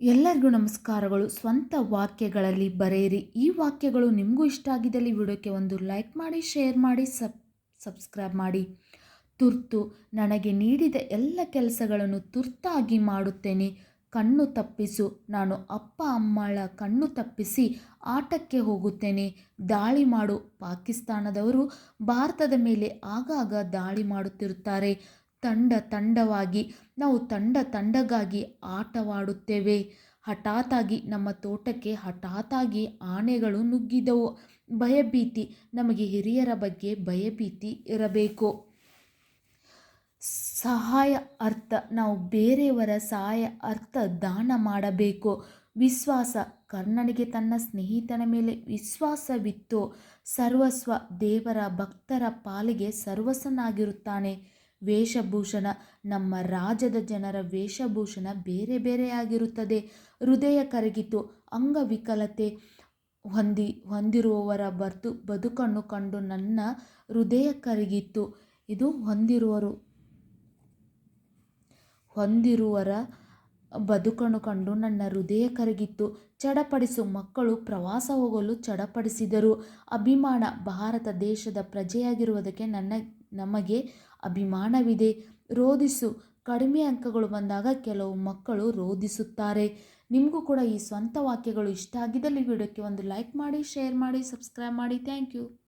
ಎಲ್ಲರಿಗೂ ನಮಸ್ಕಾರಗಳು. ಸ್ವಂತ ವಾಕ್ಯಗಳಲ್ಲಿ ಬರೆಯಿರಿ. ಈ ವಾಕ್ಯಗಳು ನಿಮಗೂ ಇಷ್ಟ ಆಗಿದ್ದಲ್ಲಿ ವಿಡಿಯೋಕ್ಕೆ ಒಂದು ಲೈಕ್ ಮಾಡಿ, ಶೇರ್ ಮಾಡಿ, ಸಬ್, ಸಬ್ಸ್ಕ್ರೈಬ್ ಮಾಡಿ. ತುರ್ತು. ನನಗೆ ನೀಡಿದ ಎಲ್ಲ ಕೆಲಸಗಳನ್ನು ತುರ್ತಾಗಿ ಮಾಡುತ್ತೇನೆ. ಕಣ್ಣು ತಪ್ಪಿಸು. ನಾನು ಅಪ್ಪ, ಅಮ್ಮಳ ಕಣ್ಣು ತಪ್ಪಿಸಿ ಆಟಕ್ಕೆ ಹೋಗುತ್ತೇನೆ. ದಾಳಿ ಮಾಡು. ಪಾಕಿಸ್ತಾನದವರು ಭಾರತದ ಮೇಲೆ ಆಗಾಗ ದಾಳಿ ಮಾಡುತ್ತಿರುತ್ತಾರೆ. ತಂಡ ತಂಡವಾಗಿ ನಾವು ತಂಡ ತಂಡಗಾಗಿ ಆಟವಾಡುತ್ತೇವೆ. ಹಠಾತ್ತಾಗಿ ನಮ್ಮ ತೋಟಕ್ಕೆ ಹಠಾತ್ತಾಗಿ ಆನೆಗಳು ನುಗ್ಗಿದವು. ಭಯಭೀತಿ ನಮಗೆ ಹಿರಿಯರ ಬಗ್ಗೆ ಭಯಭೀತಿ ಇರಬೇಕು. ಸಹಾಯ ಅರ್ಥ ನಾವು ಬೇರೆಯವರ ಸಹಾಯ ಅರ್ಥ ದಾನ ಮಾಡಬೇಕು. ವಿಶ್ವಾಸ ಕರ್ಣನಿಗೆ ತನ್ನ ಸ್ನೇಹಿತನ ಮೇಲೆ ವಿಶ್ವಾಸವಿತ್ತು. ಸರ್ವಸ್ವ ದೇವರ ಭಕ್ತರ ಪಾಲಿಗೆ ಸರ್ವಸ್ವನಾಗಿರುತ್ತಾನೆ. ವೇಷಭೂಷಣ, ನಮ್ಮ ರಾಜ್ಯದ ಜನರ ವೇಷಭೂಷಣ ಬೇರೆ ಬೇರೆಯಾಗಿರುತ್ತದೆ ಹೃದಯ ಕರಗಿತು, ಅಂಗವಿಕಲತೆ ಹೊಂದಿ, ಹೊಂದಿರುವವರ ಬರ್ತು, ಬದುಕನ್ನು ಕಂಡು ನನ್ನ ಹೃದಯ ಕರಗಿತ್ತು. ಇದು ಹೊಂದಿರುವರು, ಹೊಂದಿರುವರ ಬದುಕನ್ನು ಕಂಡು ನನ್ನ ಹೃದಯ ಕರಗಿತ್ತು. ಚಡಪಡಿಸು ಮಕ್ಕಳು ಪ್ರವಾಸ ಹೋಗಲು ಚಡಪಡಿಸಿದರು. ಅಭಿಮಾನ ಭಾರತ ದೇಶದ ಪ್ರಜೆಯಾಗಿರುವುದಕ್ಕೆ ನನ್ನ, ನಮಗೆ ಅಭಿಮಾನವಿದೆ. ರೋಧಿಸು. ಕಡಿಮೆ ಅಂಕಗಳು ಬಂದಾಗ ಕೆಲವು ಮಕ್ಕಳು ರೋಧಿಸುತ್ತಾರೆ. ನಿಮಗೂ ಕೂಡ ಈ ಸ್ವಂತ ವಾಕ್ಯಗಳು ಇಷ್ಟ ಆಗಿದ್ದಲ್ಲಿ ವಿಡಿಯೋಕ್ಕೆ ಒಂದು ಲೈಕ್ ಮಾಡಿ, ಶೇರ್ ಮಾಡಿ, ಸಬ್ಸ್ಕ್ರೈಬ್ ಮಾಡಿ. Thank you.